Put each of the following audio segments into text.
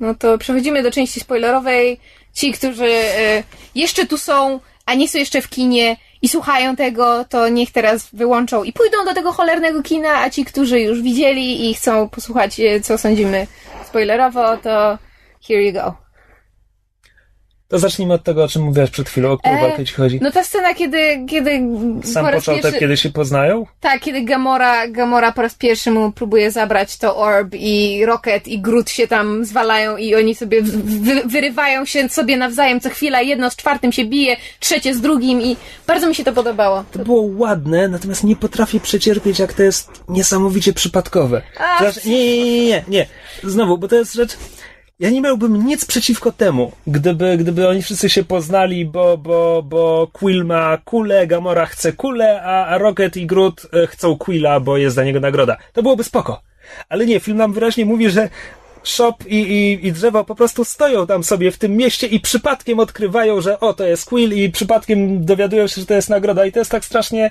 No to przechodzimy do części spoilerowej. Ci, którzy e, jeszcze tu są, a nie są jeszcze w kinie i słuchają tego, to niech teraz wyłączą i pójdą do tego cholernego kina, a ci, którzy już widzieli i chcą posłuchać, e, co sądzimy spoilerowo, to here you go. To zacznijmy od tego, o czym mówiłaś przed chwilą, o którą E, walkę ci chodzi. No ta scena, kiedy, kiedy Sam po początek, pierwszy... kiedy się poznają? Tak, kiedy Gamora, Gamora po raz pierwszy mu próbuje zabrać to orb i Rocket i Groot się tam zwalają i oni sobie wy, wyrywają się sobie nawzajem co chwila, jedno z czwartym się bije, trzecie z drugim i bardzo mi się to podobało. To było ładne, natomiast nie potrafię przecierpieć, jak to jest niesamowicie przypadkowe. A, nie, nie, nie, nie, nie. Znowu, bo to jest rzecz... Ja nie miałbym nic przeciwko temu, gdyby, gdyby oni wszyscy się poznali, bo, bo, bo Quill ma kulę, Gamora chce kulę, a, a Rocket i Groot e, chcą Quilla, bo jest dla niego nagroda. To byłoby spoko. Ale nie, film nam wyraźnie mówi, że Shop i, i, i drzewo po prostu stoją tam sobie w tym mieście i przypadkiem odkrywają, że o, to jest Quill i przypadkiem dowiadują się, że to jest nagroda i to jest tak strasznie...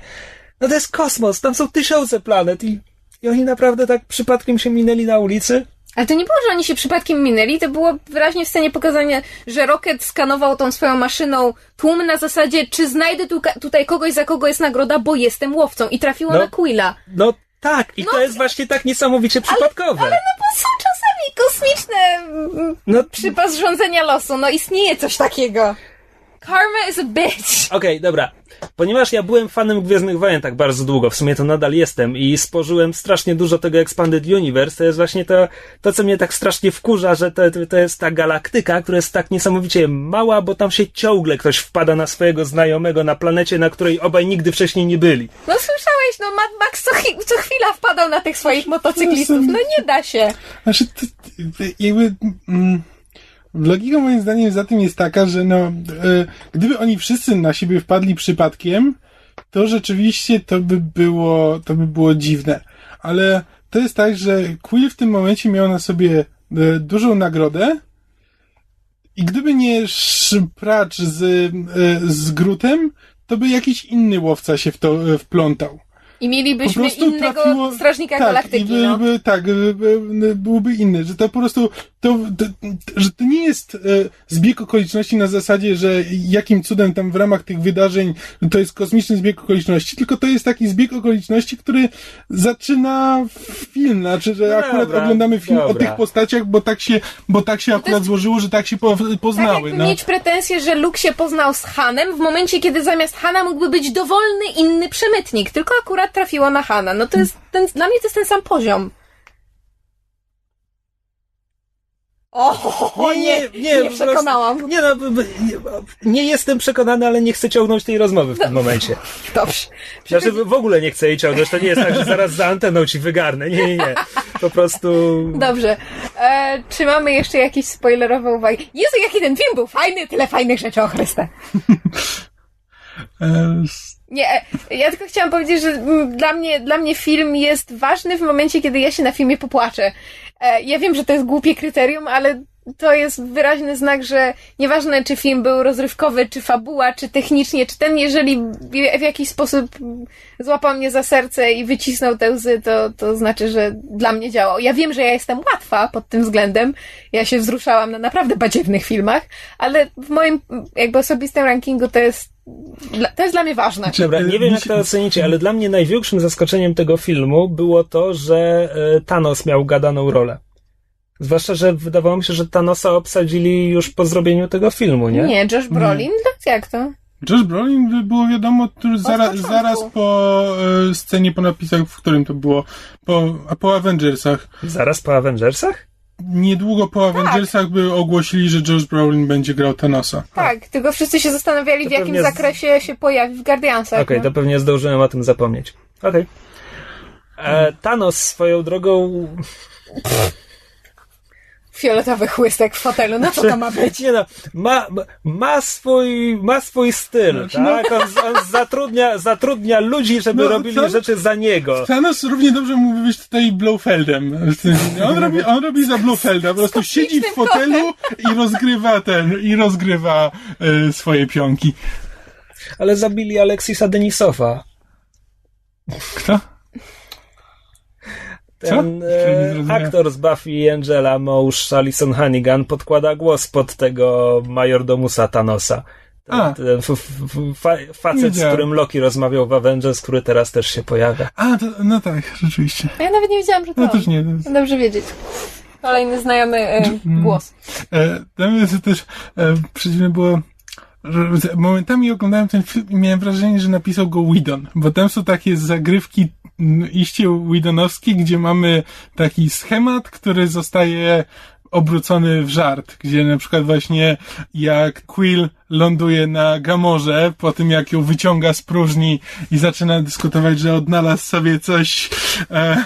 No to jest kosmos, tam są tysiące planet i, i oni naprawdę tak przypadkiem się minęli na ulicy. Ale to nie było, że oni się przypadkiem minęli, to było wyraźnie w scenie pokazania, że Rocket skanował tą swoją maszyną tłum na zasadzie, czy znajdę tu, tutaj kogoś, za kogo jest nagroda, bo jestem łowcą i trafiło No. na Quilla. No tak, i No, to jest właśnie tak niesamowicie przypadkowe. Ale no bo są czasami kosmiczne mm, No, przypas rządzenia losu, no istnieje coś takiego. Karma is a bitch. Okej, dobra. Ponieważ ja byłem fanem Gwiezdnych Wojen tak bardzo długo, w sumie to nadal jestem i spożyłem strasznie dużo tego Expanded Universe, to jest właśnie to, to co mnie tak strasznie wkurza, że to, to jest ta galaktyka, która jest tak niesamowicie mała, bo tam się ciągle ktoś wpada na swojego znajomego na planecie, na której obaj nigdy wcześniej nie byli. No słyszałeś, no Mad Max co, chi- co chwila wpadał na tych swoich motocyklistów, no nie da się. Znaczy, jakby. Mm, logika moim zdaniem za tym jest taka, że no, e, gdyby oni wszyscy na siebie wpadli przypadkiem, to rzeczywiście to by było, to by było dziwne. Ale to jest tak, że Quill w tym momencie miał na sobie e, dużą nagrodę i gdyby nie szpracz z, e, z Grutem, to by jakiś inny łowca się w to e, wplątał. I mielibyśmy innego trafiło- strażnika tak, galaktyki, i by, no. tak, by, by, byłby inny, że to po prostu, to, to, że to nie jest e, zbieg okoliczności na zasadzie, że jakim cudem tam w ramach tych wydarzeń to jest kosmiczny zbieg okoliczności, tylko to jest taki zbieg okoliczności, który zaczyna film, znaczy, że No akurat dobra, oglądamy film o dobra. tych postaciach, bo tak się, bo tak się akurat jest- złożyło, że tak się po, Tak poznały, jakby no. mieć pretensję, że Luke się poznał z Hanem w momencie, kiedy zamiast Hana mógłby być dowolny inny przemytnik, tylko akurat trafiło na Hana. No to jest ten, dla mnie to jest ten sam poziom. O, nie, nie, po prostu- przekonałam. Nie no, nie, nie jestem przekonany, ale nie chcę ciągnąć tej rozmowy w tym momencie. Dobrze. Znaczy w ogóle nie chcę jej ciągnąć, to nie jest tak, że zaraz za anteną ci wygarnę. Nie, nie, nie. Po prostu... Dobrze. E, czy mamy jeszcze jakieś spoilerowe uwagi? Jezu, jaki ten film był fajny, tyle fajnych rzeczy o Chryste. Nie, e, ja tylko chciałam powiedzieć, że dla mnie, dla mnie film jest ważny w momencie, kiedy ja się na filmie popłaczę. E, Ja wiem, że to jest głupie kryterium, ale to jest wyraźny znak, że nieważne, czy film był rozrywkowy, czy fabuła, czy technicznie, czy ten, jeżeli w- jakiś sposób złapał mnie za serce i wycisnął te łzy, to, to znaczy, że dla mnie działał. Ja wiem, że ja jestem łatwa pod tym względem. Ja się wzruszałam na naprawdę badziewnych filmach, ale w moim jakby osobistym rankingu to jest, dla- to jest dla mnie ważne. Dobra, nie wiem jak to ocenicie, ale dla mnie największym zaskoczeniem tego filmu było to, że e, Thanos miał gadaną rolę. Zwłaszcza, że wydawało mi się, że Thanosa obsadzili już po zrobieniu tego filmu, nie? Nie, Josh Brolin? Tak, jak to? Josh Brolin by było wiadomo zaraz, zaraz po e, scenie po napisach, w którym to było, po, a po Avengersach. Zaraz po Avengersach? Niedługo po Avengersach by ogłosili, że Josh Brolin będzie grał Thanosa. Tak, tylko wszyscy się zastanawiali, To w jakim z- zakresie się pojawi w Guardiansach. Okej, no. to pewnie zdążyłem o tym zapomnieć. Okej. E, Thanos swoją drogą... Fioletowy chłystek w fotelu, no co to ma być? Nie no, ma, ma- swój, ma swój styl, Znaczy, tak? On, on zatrudnia, zatrudnia ludzi, żeby No, robili co? rzeczy za niego. Thanos równie dobrze mógłby być tutaj Blofeldem. On robi, on robi za Blofelda, po prostu siedzi w fotelu i rozgrywa ten, i rozgrywa e, swoje pionki. Ale zabili Aleksisa Denisowa. Kto? Ten Co? e, aktor z Buffy i Angela, Moush Alison Hannigan, podkłada głos pod tego majordomusa Thanosa. Ten, A. ten f, f, fa, facet, z którym Loki rozmawiał w Avengers, który teraz też się pojawia. A, to, no tak, rzeczywiście. A ja nawet nie wiedziałam, że to No też nie. To jest... Dobrze wiedzieć. Kolejny znajomy e, głos. E, mnie to też e, przeciwne było, momentami oglądałem ten film i miałem wrażenie, że napisał go Whedon, bo tam są takie zagrywki iście Whedonowskie, gdzie mamy taki schemat, który zostaje obrócony w żart, gdzie na przykład właśnie jak Quill ląduje na Gamorze, po tym jak ją wyciąga z próżni i zaczyna dyskutować, że odnalazł sobie coś, e,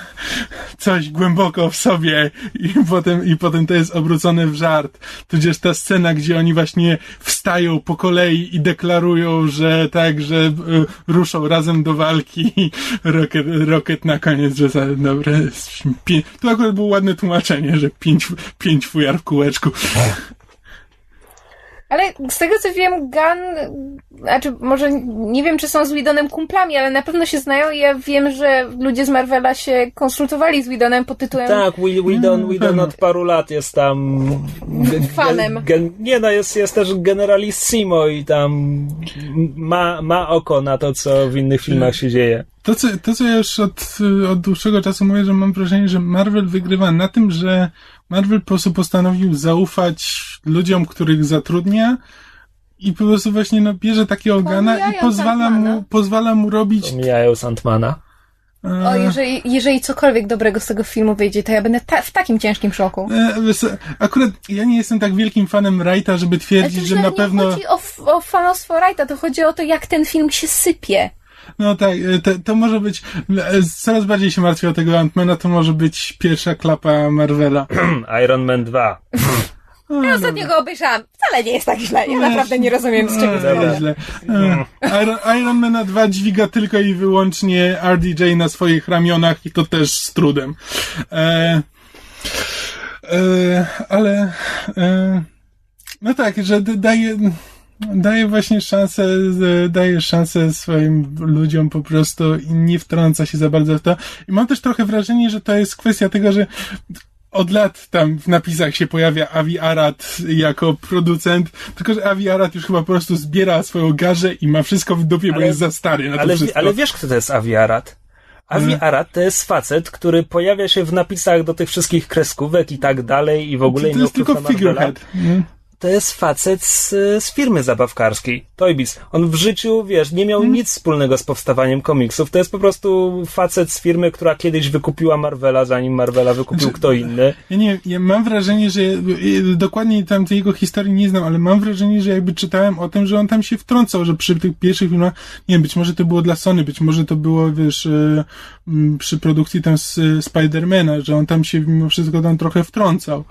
coś głęboko w sobie i potem, i potem to jest obrócone w żart. Tudzież ta scena, gdzie oni właśnie wstają po kolei i deklarują, że tak, że e, ruszą razem do walki i Rocket, Rocket na koniec, że za, dobra, pię- tu akurat było ładne tłumaczenie, że pięć, pięć fujar w kółeczku. Ale z tego co wiem, Gun, znaczy może nie wiem, czy są z Widonem kumplami, ale na pewno się znają i ja wiem, że ludzie z Marvela się konsultowali z Widonem pod tytułem Tak, Will- Whedon, Mm, pewno. od paru lat jest tam... Fanem. gen- nie no, jest, jest też generalissimo i tam ma, ma oko na to, co w innych filmach się dzieje. To co, to, co ja już od, od dłuższego czasu mówię, że mam wrażenie, że Marvel wygrywa na tym, że Marvel po prostu postanowił zaufać ludziom, których zatrudnia i po prostu właśnie no, bierze takiego organa i pozwala mu, pozwala mu robić... Pomijają Sandmana. O, jeżeli, jeżeli cokolwiek dobrego z tego filmu wyjdzie, to ja będę ta, w takim ciężkim szoku. e, akurat ja nie jestem tak wielkim fanem Wrighta, żeby twierdzić, że na pewno... nie chodzi o, o fanostwo Wrighta, to chodzi o to, jak ten film się sypie. No tak, e, to, to może być... e, Coraz bardziej się martwię o tego Antmana, to może być pierwsza klapa Marvela. Iron Man 2. Ja ostatnio go obejrzałam. Wcale nie jest tak źle. Ja naprawdę nie rozumiem, z czego to Dobra. źle. Iron, Iron Mana 2 dźwiga tylko i wyłącznie RDJ na swoich ramionach i to też z trudem. E, e, ale e, no tak, że daje daje właśnie szansę, e, daje szansę swoim ludziom po prostu i nie wtrąca się za bardzo w to. I mam też trochę wrażenie, że to jest kwestia tego, że od lat tam w napisach się pojawia Avi Arad jako producent, tylko że Avi Arad już chyba po prostu zbiera swoją garzę i ma wszystko w dupie, bo Ale- jest za stary na to Ale, wszystko. ale wiesz, kto to jest Avi Arad? Avi Hmm. Arad to jest facet, który pojawia się w napisach do tych wszystkich kreskówek i tak dalej i w ogóle to, to jest tylko Marvela. To jest facet z, z firmy zabawkarskiej, Toybis. On w życiu, wiesz, nie miał nic wspólnego z powstawaniem komiksów. To jest po prostu facet z firmy, która kiedyś wykupiła Marvela, zanim Marvela wykupił Znaczy- kto inny. Ja nie ja mam wrażenie, że dokładnie tam tej jego historii nie znam, ale mam wrażenie, że jakby czytałem o tym, że on tam się wtrącał, że przy tych pierwszych filmach, nie wiem, być może to było dla Sony, być może to było, wiesz, y, przy produkcji tam z Spidermana, że on tam się mimo wszystko tam trochę wtrącał.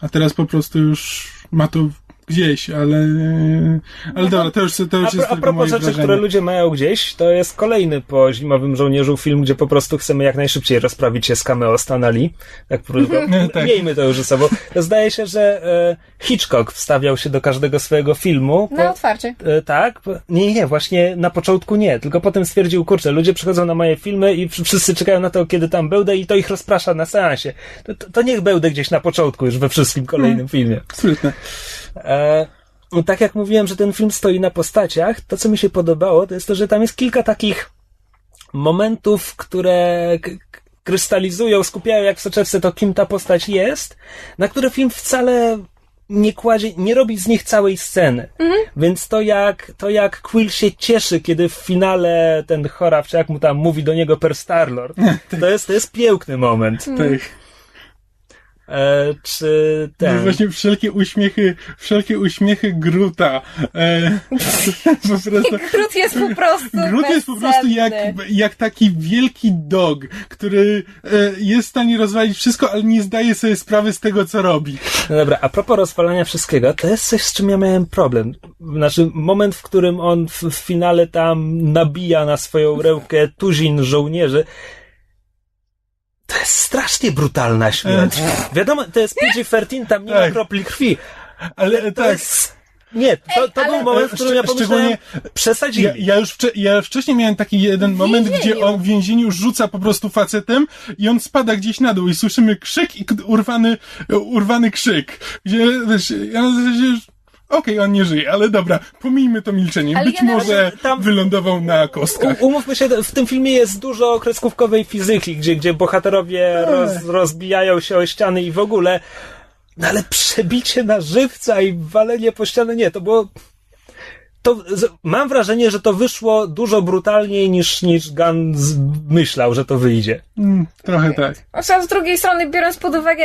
A teraz po prostu już ma to gdzieś, ale, ale dobra, to już, to już A, jest a propos moje rzeczy, wrażenie. które ludzie mają gdzieś, to jest kolejny po Zimowym Żołnierzu film, gdzie po prostu chcemy jak najszybciej rozprawić się z cameo Stana Lee. Tak, po Tak. Miejmy to już ze sobą. Zdaje się, że e, Hitchcock wstawiał się do każdego swojego filmu. Na otwarcie. E, tak? Po- Nie, nie, właśnie na początku nie, tylko potem stwierdził, kurczę, ludzie przychodzą na moje filmy i wsz- wszyscy czekają na to, kiedy tam będę i to ich rozprasza na seansie. To, to, to niech będę gdzieś na początku, już we wszystkim kolejnym filmie. Sprytne. E, no tak jak mówiłem, że ten film stoi na postaciach, to co mi się podobało, to jest to, że tam jest kilka takich momentów, które krystalizują, skupiają jak w soczewce to, kim ta postać jest, na które film wcale nie kładzie, nie robi z nich całej sceny. Więc to jak, to jak Quill się cieszy, kiedy w finale ten choraw, czy jak mu tam mówi do niego per Starlord, to jest, to jest piękny moment. Tak. E, czy No ten... właśnie wszelkie uśmiechy, wszelkie uśmiechy Gruta. E, po prostu, Grut jest po prostu Grut jest po prostu jak, bezcenny. jak taki wielki dog, który e, jest w stanie rozwalić wszystko, ale nie zdaje sobie sprawy z tego, co robi. No dobra, a propos rozwalania wszystkiego, to jest coś, z czym ja miałem problem. Znaczy, moment, w którym on w, w finale tam nabija na swoją rękę tuzin żołnierzy, to jest strasznie brutalna śmierć. Wiadomo, to jest PG-13, tam nie ma Tak. kropli krwi. Ale To tak, jest... Nie, to, to ale- był moment, w którym ja pomyślałem, szczególnie- przesadzili. Ja, ja, już wcze, ja już wcześniej miałem taki jeden moment, gdzie on w więzieniu rzuca po prostu facetem i on spada gdzieś na dół i słyszymy krzyk i urwany, urwany krzyk. Gdzie, wiesz, ja na zasadzie okej, on nie żyje, ale dobra, pomijmy to milczenie. Ale Być ja może tam- wylądował na kostkach. U, umówmy się, w tym filmie jest dużo kreskówkowej fizyki, gdzie, gdzie bohaterowie roz, rozbijają się o ściany i w ogóle. No ale przebicie na żywca i walenie po ścianę, nie, to było. To, z, mam wrażenie, że to wyszło dużo brutalniej niż, niż Gunn z, myślał, że to wyjdzie. Mm, trochę tak. A z drugiej strony, biorąc pod uwagę,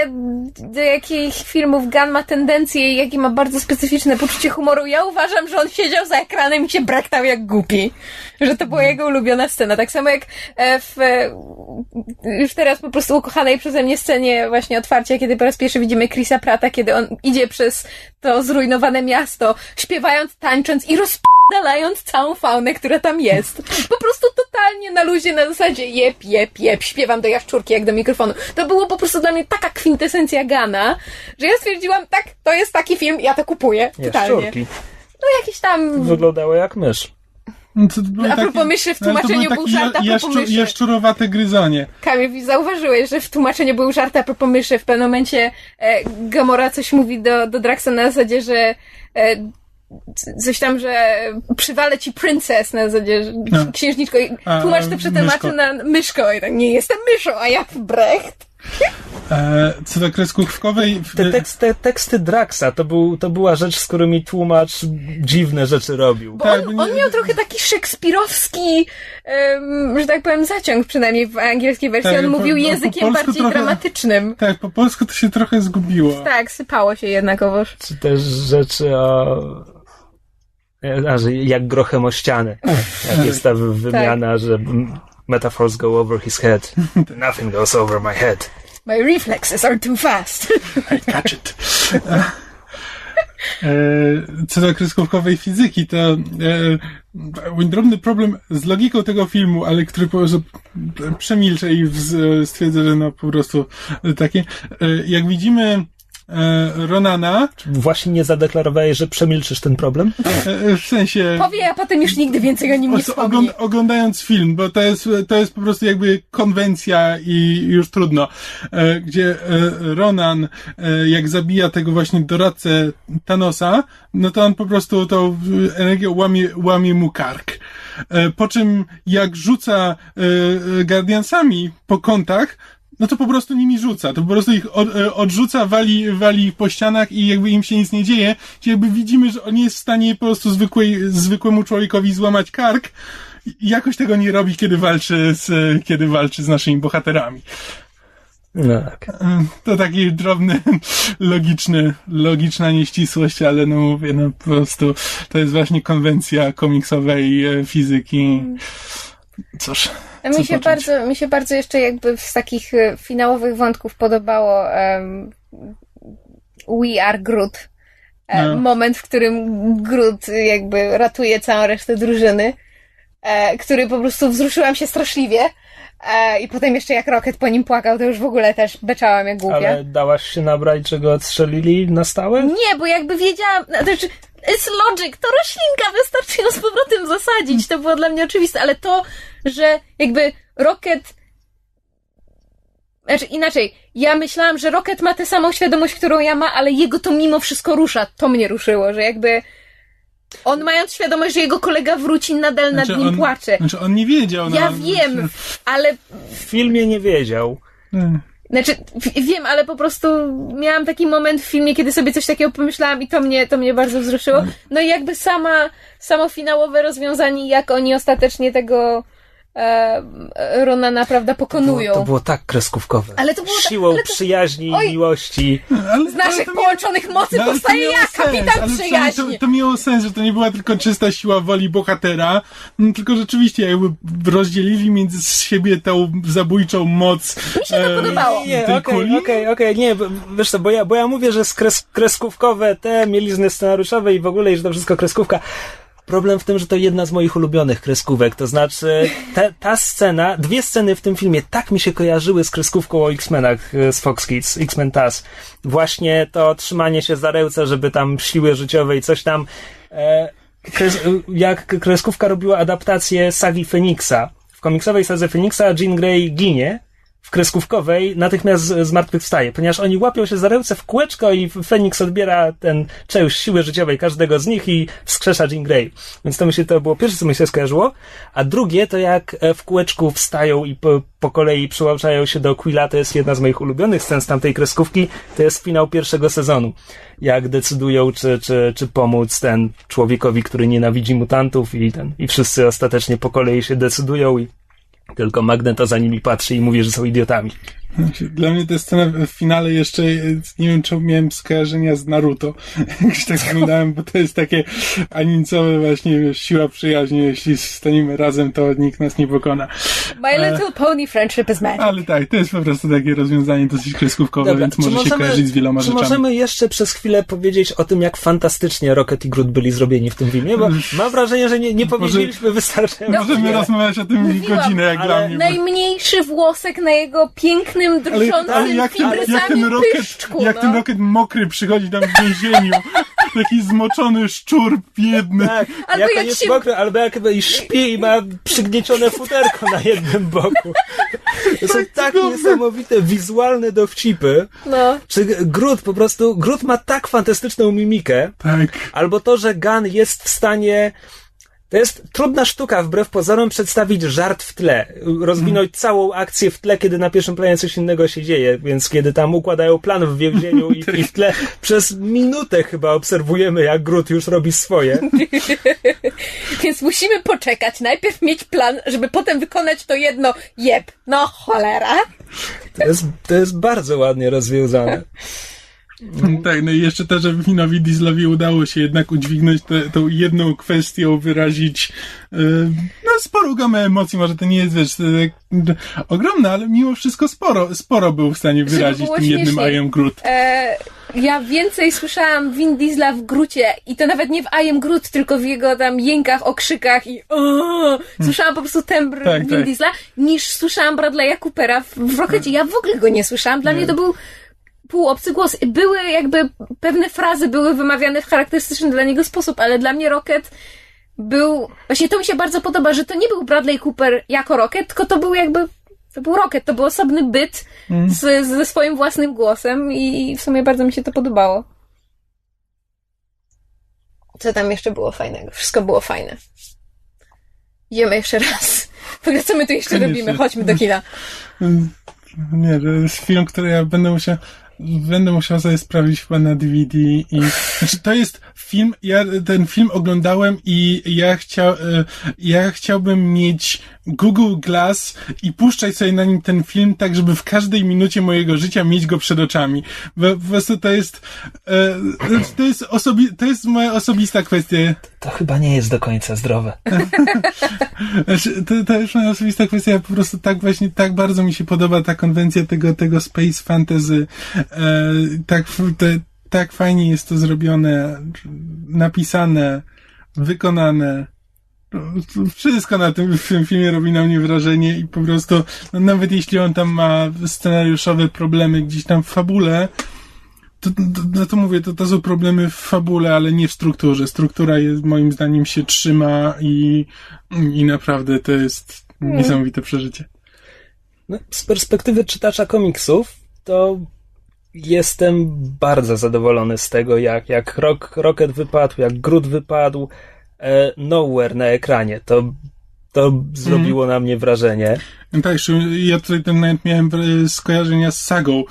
do jakich filmów Gunn ma tendencje i jakie ma bardzo specyficzne poczucie humoru, ja uważam, że on siedział za ekranem i się braktał jak głupi. Że to była jego ulubiona scena. Tak samo jak e, w e, już teraz po prostu ukochanej przeze mnie scenie właśnie otwarcia, kiedy po raz pierwszy widzimy Chrisa Prata, kiedy on idzie przez to zrujnowane miasto, śpiewając, tańcząc i rozpadalając całą faunę, która tam jest. Po prostu totalnie na luzie, na zasadzie jep, jep, jep, śpiewam do jaszczurki jak do mikrofonu. To było po prostu dla mnie taka kwintesencja Gana, że ja stwierdziłam, tak, to jest taki film, ja to kupuję. Totalnie. Jaszczurki. No jakiś tam... Wyglądały jak mysz. No A propos myszy, w tłumaczeniu był żart a propos myszy. Jaszczurowate gryzonie. Kamil, zauważyłeś, że w tłumaczeniu był żart a propos myszy. W pewnym momencie e, Gamora coś mówi do, do Draxa na zasadzie, że e, coś tam, że przywalę ci princess na zasadzie, że No. księżniczko i tłumacz to przetłumaczy myszko. na myszko i tak, nie jestem myszą, a ja Brecht. E, co do kreskówkowej... Te, tekst, te teksty Draxa to, był, to była rzecz, z którymi tłumacz dziwne rzeczy robił. Bo Tak, on, nie- on miał trochę taki szekspirowski, em, że tak powiem, zaciąg, przynajmniej w angielskiej wersji. Tak, on po- mówił po- po językiem polsku bardziej trochę- dramatycznym. Tak, po polsku to się trochę zgubiło. Tak, sypało się jednakowoż. Czy też rzeczy o... A, że jak grochem o ścianę. Jak jest ta wy- wymiana, że mm, metaphors go over his head. Nothing goes over my head. My reflexes are too fast. I catch it. E, Co do kreskówkowej fizyki, to e, mój drobny problem z logiką tego filmu, ale który po prostu przemilczę i stwierdzę, że no po prostu takie. E, Jak widzimy Ronana, Właśnie nie zadeklarowałeś, że przemilczysz ten problem? e, w sensie... Powie, a potem już nigdy więcej o nim nie wspomni. ogląd- oglądając film, bo to jest, to jest po prostu jakby konwencja i już trudno. E, gdzie e, Ronan, e, jak zabija tego właśnie doradcę Thanosa, no to on po prostu tą e, energię łamie, łamie mu kark. E, po czym jak rzuca e, e, Guardiansami po kątach, no to po prostu nimi rzuca. To po prostu ich od, e, odrzuca, wali, wali po ścianach i jakby im się nic nie dzieje. Gdzie jakby widzimy, że on nie jest w stanie po prostu zwykłej, zwykłemu człowiekowi złamać kark. I jakoś tego nie robi, kiedy walczy z, kiedy walczy z naszymi bohaterami. No tak. E, To taki drobny, logiczny, logiczna nieścisłość, ale no mówię, no po prostu to jest właśnie konwencja komiksowej e, fizyki. Cóż. Mi co się, począć? bardzo, mi się bardzo jeszcze jakby z takich e, finałowych wątków podobało um, We Are Groot. E, No. Moment, w którym Groot jakby ratuje całą resztę drużyny, e, który po prostu wzruszyłam się straszliwie. I potem jeszcze jak Rocket po nim płakał, to już w ogóle też beczałam jak głupia. Ale dałaś się nabrać, że go odstrzelili na stałe? Nie, bo jakby wiedziałam, no, znaczy, it's logic, to roślinka, wystarczy ją z powrotem zasadzić, to było dla mnie oczywiste, ale to, że jakby Rocket, znaczy inaczej, ja myślałam, że Rocket ma tę samą świadomość, którą ja ma, ale jego to mimo wszystko rusza, to mnie ruszyło, że jakby on mając świadomość, że jego kolega wróci, nadal nad nim on, płacze. Znaczy on nie wiedział. Ja no, wiem, ale W filmie nie wiedział. e, Znaczy, wiem, ale po prostu miałam taki moment w filmie, kiedy sobie coś takiego pomyślałam i to mnie, to mnie bardzo wzruszyło. No i jakby sama, samo finałowe rozwiązanie, jak oni ostatecznie tego e, Ronana, prawda, pokonują. Było, to było tak kreskówkowe. Ale to było tak- Siłą ale to- przyjaźni i miłości. ale, Z naszych ale to połączonych mocy No, to powstaje ja, sens, kapitan przyjaźni! To, to miało sens, że to nie była tylko czysta siła woli bohatera, no, tylko rzeczywiście jakby rozdzielili między siebie tą zabójczą moc. Mi się to podobało. Nie, tej okej, kuli. okej, okej, nie, bo- wiesz co, bo ja, bo ja mówię, że skres, kreskówkowe te mielizny scenariuszowe i w ogóle, i że to wszystko kreskówka, problem w tym, że to jedna z moich ulubionych kreskówek. To znaczy, te, ta scena, dwie sceny w tym filmie tak mi się kojarzyły z kreskówką o X-Menach e, z Fox Kids, X-Men TAS. Właśnie to trzymanie się za ręce, żeby tam siły życiowe i coś tam. E, kres, jak kreskówka robiła adaptację sagi Feniksa. W komiksowej sadze Feniksa Jean Grey ginie, w kreskówkowej natychmiast zmartwychwstaje, ponieważ oni łapią się za ręce w kółeczko i Feniks odbiera ten część siły życiowej każdego z nich i wskrzesza Jean Grey. Więc to mi się to było pierwsze, co mi się skojarzyło. A drugie to jak e, w kółeczku wstają i po, po kolei przyłączają się do Quilla, to jest jedna z moich ulubionych scen z tamtej kreskówki, to jest finał pierwszego sezonu. Jak decydują, czy, czy, czy pomóc ten człowiekowi, który nienawidzi mutantów i ten, i wszyscy ostatecznie po kolei się decydują i tylko Magneto za nimi patrzy i mówi, że są idiotami. Dla mnie ta scena w finale jeszcze, nie wiem, czy miałem skojarzenia z Naruto. Jak tak oglądałem, bo to jest takie animowe właśnie wiesz, siła przyjaźni. Jeśli staniemy razem, to nikt nas nie pokona. My Little Pony Friendship is Magic. Ale tak, to jest po prostu takie rozwiązanie dosyć kreskówkowe, więc może się kojarzyć z wieloma czy rzeczami. możemy jeszcze przez chwilę powiedzieć o tym, jak fantastycznie Rocket i Groot byli zrobieni w tym filmie? Bo mam wrażenie, że nie, nie powiedzieliśmy wystarczająco. Możemy wiele. rozmawiać o tym Mówiłam, godzinę, jak dla mnie. Najmniejszy włosek na jego pięknym, Ale, drżącym ale jak ten, jak ten pyszczku, jak no. ten roket mokry przychodzi tam w więzieniu, taki zmoczony szczur biedny. Tak, Albo jak, jak jest się- mokry, albo jak i śpi i ma przygniecione futerko na jednym boku. To są tak niesamowite wizualne dowcipy. No. Czy Groot po prostu, Groot ma tak fantastyczną mimikę, Tak. albo to, że Gun jest w stanie. To jest trudna sztuka, wbrew pozorom, przedstawić żart w tle, rozwinąć całą akcję w tle, kiedy na pierwszym planie coś innego się dzieje, więc kiedy tam układają plan w więzieniu i, i w tle przez minutę chyba obserwujemy, jak Groot już robi swoje. Więc musimy poczekać, najpierw mieć plan, żeby potem wykonać to jedno jeb. No cholera. To jest, to jest bardzo ładnie rozwiązane. Tak, no i jeszcze to, że Winowi Dieslowi udało się jednak udźwignąć tę tą jedną kwestią, wyrazić e, no sporą gamę emocji, może to nie jest, wiesz, tak, ogromne, ale mimo wszystko sporo, sporo był w stanie wyrazić tym jednym śmieszniej. I am Groot. E, ja więcej słyszałam Vin Diesla w Grucie i to nawet nie w I am Groot, tylko w jego tam jękach, okrzykach i "Aaa". słyszałam po prostu tembr Tak, Vin tak. Diesla, niż słyszałam Bradley'a Coopera w, w Rockecie. Ja w ogóle go nie słyszałam. Dla mnie to był półobcy głos. Były jakby, pewne frazy były wymawiane w charakterystyczny dla niego sposób, ale dla mnie Rocket był, właśnie to mi się bardzo podoba, że to nie był Bradley Cooper jako Rocket, tylko to był jakby, to był Rocket, to był osobny byt z, ze swoim własnym głosem i w sumie bardzo mi się to podobało. Co tam jeszcze było fajnego? Wszystko było fajne. Idziemy jeszcze raz. W ogóle co my tu jeszcze Koniecznie. robimy? Chodźmy do kina. Nie, to jest film, który ja będę musiał, będę musiał sobie sprawdzić chyba na DVD i, znaczy to jest film, ja ten film oglądałem i ja chciał, e, ja chciałbym mieć Google Glass i puszczać sobie na nim ten film tak, żeby w każdej minucie mojego życia mieć go przed oczami. Bo po prostu to jest, e, to jest osobi, to jest moja osobista kwestia. To chyba nie jest do końca zdrowe. Znaczy, to, to jest moja osobista kwestia. Po prostu tak właśnie, tak bardzo mi się podoba ta konwencja tego, tego space fantasy. E, tak, te, tak fajnie jest to zrobione, napisane, wykonane. Wszystko na tym, tym filmie robi na mnie wrażenie i po prostu, no, nawet jeśli on tam ma scenariuszowe problemy gdzieś tam w fabule, to, to, no to mówię, to, to są problemy w fabule, ale nie w strukturze. Struktura jest, moim zdaniem się trzyma i, i naprawdę to jest niesamowite przeżycie. No, z perspektywy czytacza komiksów, to jestem bardzo zadowolony z tego, jak, jak Rock, Rocket wypadł, jak Groot wypadł, e, Nowhere na ekranie. To, to zrobiło na mnie wrażenie. Tak, ja tutaj ten nawet miałem skojarzenia z sagą,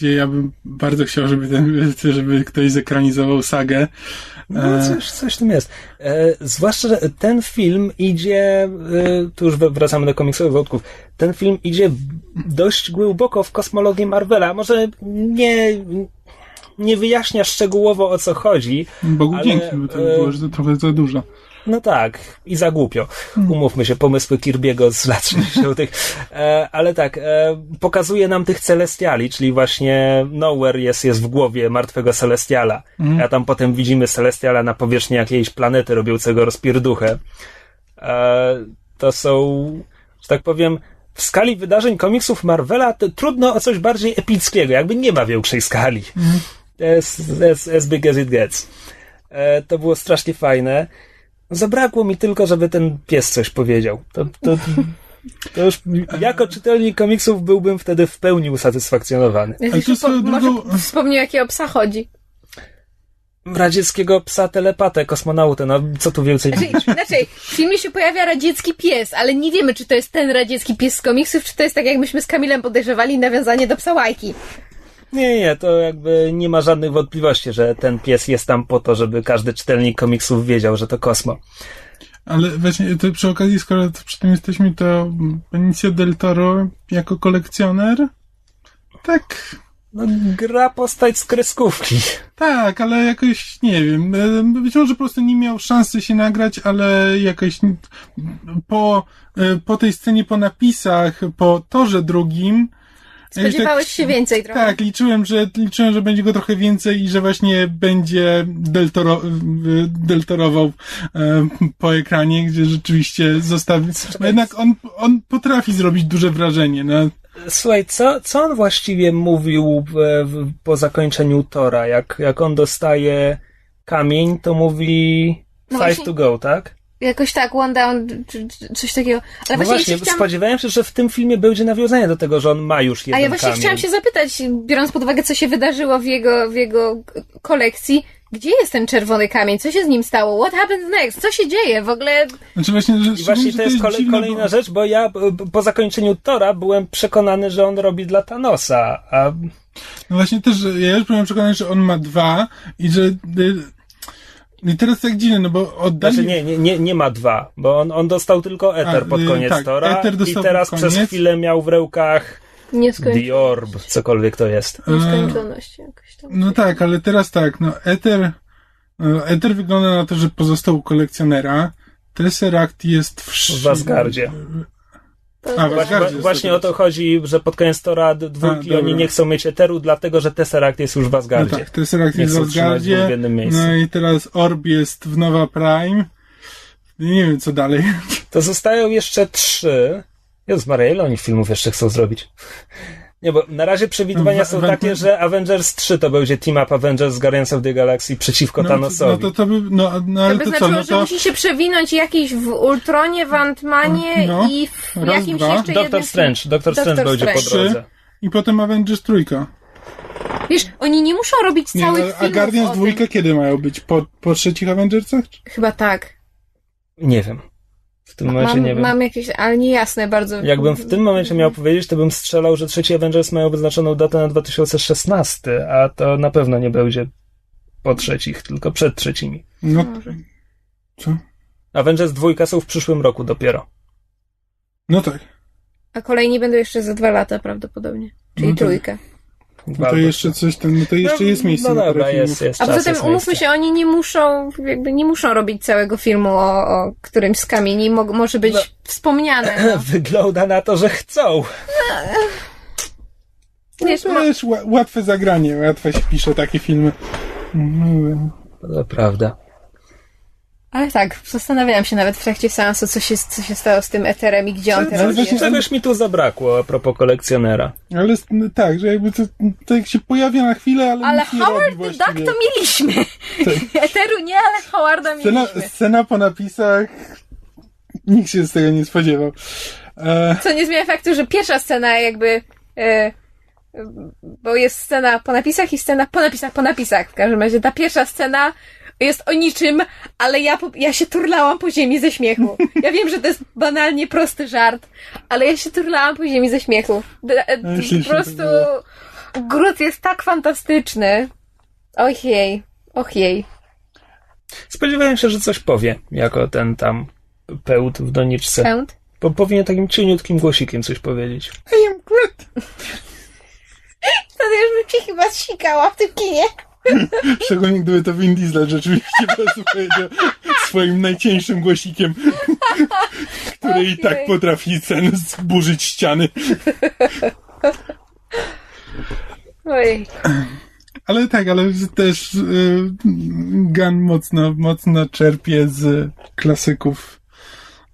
gdzie ja bym bardzo chciał, żeby, ten, żeby ktoś zekranizował sagę. No, coś, coś w tym jest. E, zwłaszcza, że ten film idzie, e, tu już wracamy do komiksowych wątków, ten film idzie dość głęboko w kosmologię Marvela. Może nie, nie wyjaśnia szczegółowo o co chodzi, Bogu Ale, dzięki, bo to e, było że to trochę za dużo. No tak, i za głupio. Umówmy się, pomysły Kirby'ego z lat 60. E, ale tak, e, pokazuje nam tych celestiali, czyli właśnie Nowhere jest, jest w głowie martwego celestiala. A tam potem widzimy celestiala na powierzchni jakiejś planety robiącego rozpierduchę. E, to są, że tak powiem, w skali wydarzeń komiksów Marvela trudno o coś bardziej epickiego, jakby nie ma większej skali. As, as, as big as it gets. E, to było strasznie fajne. Zabrakło mi tylko, żeby ten pies coś powiedział. To, to, to już jako czytelnik komiksów byłbym wtedy w pełni usatysfakcjonowany. Ja się to po, może wspomniał, jakiego psa chodzi. Radzieckiego psa telepatę, kosmonautę, no co tu więcej Znaczy, mówić? inaczej, w filmie się pojawia radziecki pies, ale nie wiemy, czy to jest ten radziecki pies z komiksów, czy to jest tak, jak myśmy z Kamilem podejrzewali, nawiązanie do psa Łajki. Nie, nie, to jakby nie ma żadnych wątpliwości, że ten pies jest tam po to, żeby każdy czytelnik komiksów wiedział, że to Kosmo. Ale właśnie to przy okazji, skoro przy tym jesteśmy, to Benicio del Toro jako kolekcjoner tak, No, gra postać z kreskówki. tak, ale jakoś, nie wiem, e, być może po prostu nie miał szansy się nagrać, ale jakoś po, e, po tej scenie, po napisach, po torze drugim, jakoś Spodziewałeś się więcej trochę. Tak, liczyłem, że liczyłem, że będzie go trochę więcej i że właśnie będzie deltoro, deltorował e, po ekranie, gdzie rzeczywiście zostawi. No jednak on, on potrafi zrobić duże wrażenie. No, Słuchaj, co, co on właściwie mówił w, w, po zakończeniu Tora? Jak, jak on dostaje kamień, to mówi No five właśnie- to go, tak? Jakoś tak, one down, czy, czy coś takiego. Ale No właśnie, chciałam, spodziewałem się, że w tym filmie będzie nawiązanie do tego, że on ma już jeden a ja właśnie kamień. chciałam się zapytać, biorąc pod uwagę, co się wydarzyło w jego, w jego kolekcji, gdzie jest ten czerwony kamień? Co się z nim stało? What happens next? Co się dzieje? W ogóle znaczy właśnie, że, I właśnie to jest kole, kolejna bo- rzecz, bo ja po zakończeniu Tora byłem przekonany, że on robi dla Thanosa, a No właśnie też, ja już byłem przekonany, że on ma dwa i że... I teraz tak dziwne, no bo oddali... Znaczy nie, nie, nie, nie ma dwa, bo on, on dostał tylko Eter A, pod y, koniec tak, Tora Ether i teraz pod przez koniec. chwilę miał w rękach nieskończoność. The Orb, cokolwiek to jest. Nieskończoność jakoś tam. No tak, ale teraz tak, no Ether, no, Ether wygląda na to, że pozostał u kolekcjonera. Tesseract jest w, W Asgardzie. To- A, w Właśnie, właśnie o to chodzi, że pod koniec Tora dwójki dobra. oni nie chcą mieć Eteru, dlatego że Tesseract jest już w No Asgardzie. tak, Tesseract Nie jest w Asgardzie. w jednym miejscu. No i teraz Orb jest w Nowa Prime. Nie wiem, co dalej. To zostają jeszcze trzy. Jezus Maria, ile oni filmów jeszcze chcą zrobić? Nie, bo na razie przewidywania Wa- są takie, że Avengers 3 to będzie Team Up Avengers z Guardians of the Galaxy przeciwko No, Thanosowi. no to, to by, no, no To ale by to co, znaczyło, no że to musi się przewinąć jakiś w Ultronie, w Antmanie No. i w Raz, jakimś dwa. jeszcze Doktor jednym... Strange, Doktor Doktor Strange będzie po Strange. drodze. i potem Avengers trójka. Wiesz, oni nie muszą robić Nie, całych no, a filmów Guardians o dwójka kiedy mają być? Po, po trzecich Avengersach? Chyba tak. Nie wiem. W tym momencie Mam, nie wiem. mam jakieś, ale niejasne bardzo. Jakbym w tym momencie miał powiedzieć, to bym strzelał, że trzeci Avengers mają wyznaczoną datę na 2016, a to na pewno nie będzie po trzecich, tylko przed trzecimi. No, co? Avengers dwójka są w przyszłym roku dopiero. No tak. A kolejni będą jeszcze za dwa lata prawdopodobnie. Czyli No tak. trójkę. No to jeszcze coś tam, no to jeszcze jest miejsce No na dobra, jest, jest A poza tym umówmy się, oni nie muszą, jakby nie muszą robić całego filmu o, o którymś z kamieni. Mo- może być No. wspomniane. No. Wygląda na to, że chcą. Wiesz, To mo- jest ła- łatwe zagranie, łatwo się pisze takie filmy. Mm, To prawda. Ale tak, zastanawiałam się nawet w trakcie seansu, co się, co się stało z tym eterem i gdzie on Co- teraz jest. właśnie- Czegoś mi tu zabrakło a propos kolekcjonera. Ale tak, że jakby to, to jak się pojawia na chwilę, ale, Ale nic nie Howard robi the Duck właściwie. to mieliśmy. Eteru nie, ale Howarda Scena, mieliśmy. scena po napisach nikt się z tego nie spodziewał. E, Co nie zmienia faktu, że pierwsza scena jakby... E, bo jest scena po napisach i scena po napisach po napisach. W każdym razie ta pierwsza scena jest o niczym, ale ja, ja się turlałam po ziemi ze śmiechu. Ja wiem, że to jest banalnie prosty żart, ale ja się turlałam po ziemi ze śmiechu. E, No, po prostu to Grut jest tak fantastyczny. Ojej, ojej. Spodziewałem się, że coś powie, jako ten tam pełt w doniczce. Pęd? Bo powinien takim cieniutkim głosikiem coś powiedzieć. I am Groot! Wtedy już bym się chyba zsikała w tym kinie. Szczególnie gdyby to Vin Diesel rzeczywiście powiedział swoim najcieńszym głosikiem, który i tak potrafi ten zburzyć ściany. Oj. Ale tak, ale też y, Gun mocno, mocno czerpie z klasyków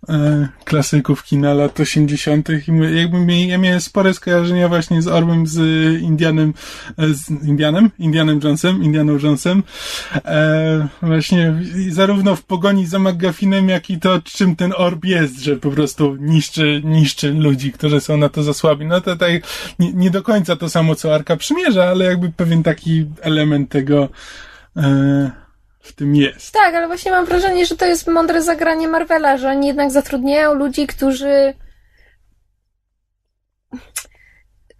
e, klasyków kina lat 80. i jakby ja miałem spore skojarzenia właśnie z Orbem, z Indianem, e, z Indianem? Indianem Jonesem, Indianą Jonesem. E, właśnie zarówno w pogoni za McGuffinem, jak i to, czym ten Orb jest, że po prostu niszczy, niszczy ludzi, którzy są na to za słabi. No to tak nie, nie do końca to samo, co Arka Przymierza, ale jakby pewien taki element tego e, w tym jest. Tak, ale właśnie mam wrażenie, że to jest mądre zagranie Marvela, że oni jednak zatrudniają ludzi, którzy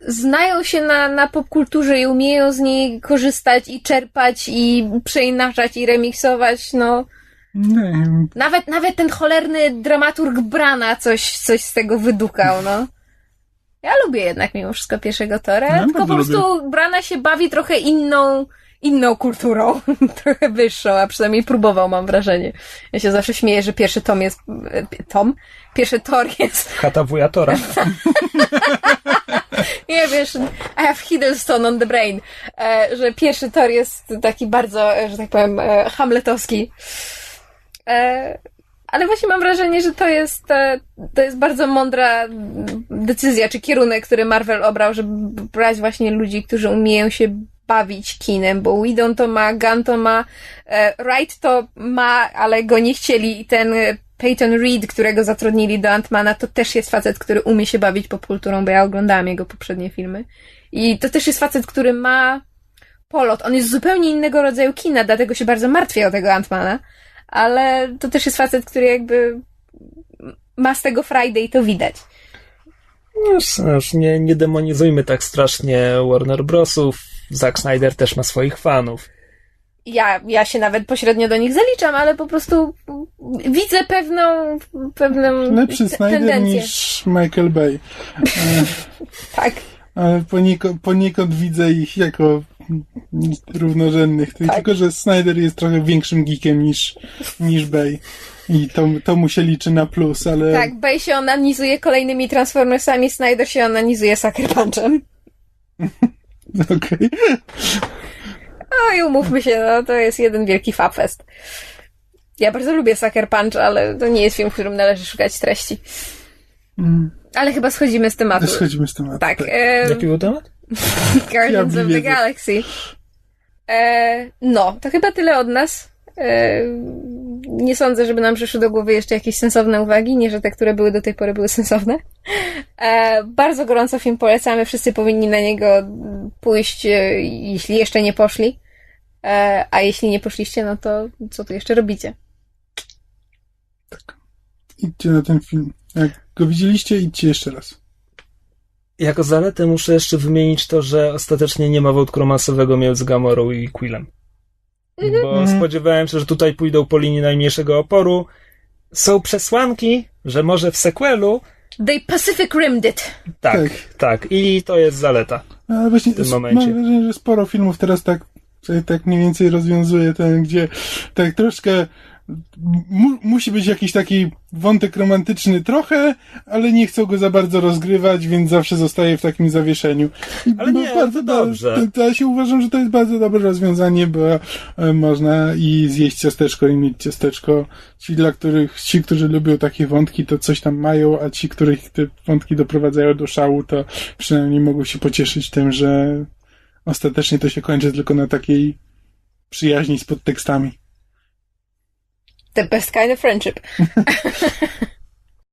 znają się na, na popkulturze i umieją z niej korzystać i czerpać i przeinaczać i remiksować, no. Nie, Nawet, nawet ten cholerny dramaturg Brana coś, coś z tego wydukał, no. Ja lubię jednak mimo wszystko pierwszego Tora, Ja tylko po prostu Brana się bawi trochę inną, inną kulturą, trochę wyższą, a przynajmniej próbował, mam wrażenie. Ja się zawsze śmieję, że pierwszy tom jest, e, tom? Pierwszy Tor jest, Chata wujatora. nie wiesz, I have Hiddleston on the brain, e, że pierwszy Tor jest taki bardzo, e, że tak powiem, hamletowski. Ale właśnie mam wrażenie, że to jest, to jest bardzo mądra decyzja, czy kierunek, który Marvel obrał, żeby brać właśnie ludzi, którzy umieją się bawić kinem, bo Whedon to ma, Gunn to ma, e, Wright to ma, ale go nie chcieli i ten e, Peyton Reed, którego zatrudnili do Antmana, to też jest facet, który umie się bawić popkulturą, bo ja oglądałam jego poprzednie filmy. I to też jest facet, który ma polot. On jest zupełnie innego rodzaju kina, dlatego się bardzo martwię o tego Antmana, ale to też jest facet, który jakby ma z tego Friday i to widać. Już, już nie, nie demonizujmy tak strasznie Warner Brosów. Zack Snyder też ma swoich fanów. Ja, ja się nawet pośrednio do nich zaliczam, ale po prostu widzę pewną, pewną lepszy Snyder tendencję. niż Michael Bay. Tak. ale poniekąd, poniekąd widzę ich jako równorzędnych. Tak. Tylko, że Snyder jest trochę większym geekiem niż, niż Bay. I to, to mu się liczy na plus, ale Tak, Bay się onanizuje kolejnymi Transformersami, Snyder się onanizuje Sucker Punchem. okej. No i umówmy się, no to jest jeden wielki fabfest. Ja bardzo lubię Sucker Punch, ale to nie jest film, w którym należy szukać treści. Mm, Ale chyba schodzimy z tematu. Schodzimy z tematu. Tak, e, Jaki był temat? Guardians Ja of the. Galaxy. E, no, to chyba tyle od nas. E, nie sądzę, żeby nam przyszły do głowy jeszcze jakieś sensowne uwagi, nie, że te, które były do tej pory były sensowne. E, bardzo gorąco film polecamy, wszyscy powinni na niego pójść, e, jeśli jeszcze nie poszli. E, a jeśli nie poszliście, no to co tu jeszcze robicie? Idźcie na ten film. Jak go widzieliście, idźcie jeszcze raz. Jako zaletę muszę jeszcze wymienić to, że ostatecznie nie ma wątku romansowego między Gamorą i Quillem. Bo Mhm. spodziewałem się, że tutaj pójdą po linii najmniejszego oporu. Są przesłanki, że może w sequelu. They Pacific Rimmed it. Tak, Tak. tak, I to jest zaleta. Ale właśnie tym s- momencie. mam wrażenie, że sporo filmów teraz tak, tak mniej więcej rozwiązuje ten, gdzie tak troszkę mu, musi być jakiś taki wątek romantyczny trochę, ale nie chcą go za bardzo rozgrywać, więc zawsze zostaje w takim zawieszeniu. I Ale no, nie, bardzo to do- dobrze. Ja się uważam, że to jest bardzo dobre rozwiązanie, bo e, można i zjeść ciasteczko i mieć ciasteczko. Ci, dla których, ci, którzy lubią takie wątki, to coś tam mają, a ci, których te wątki doprowadzają do szału, to przynajmniej mogą się pocieszyć tym, że ostatecznie to się kończy tylko na takiej przyjaźni z podtekstami. The best kind of friendship.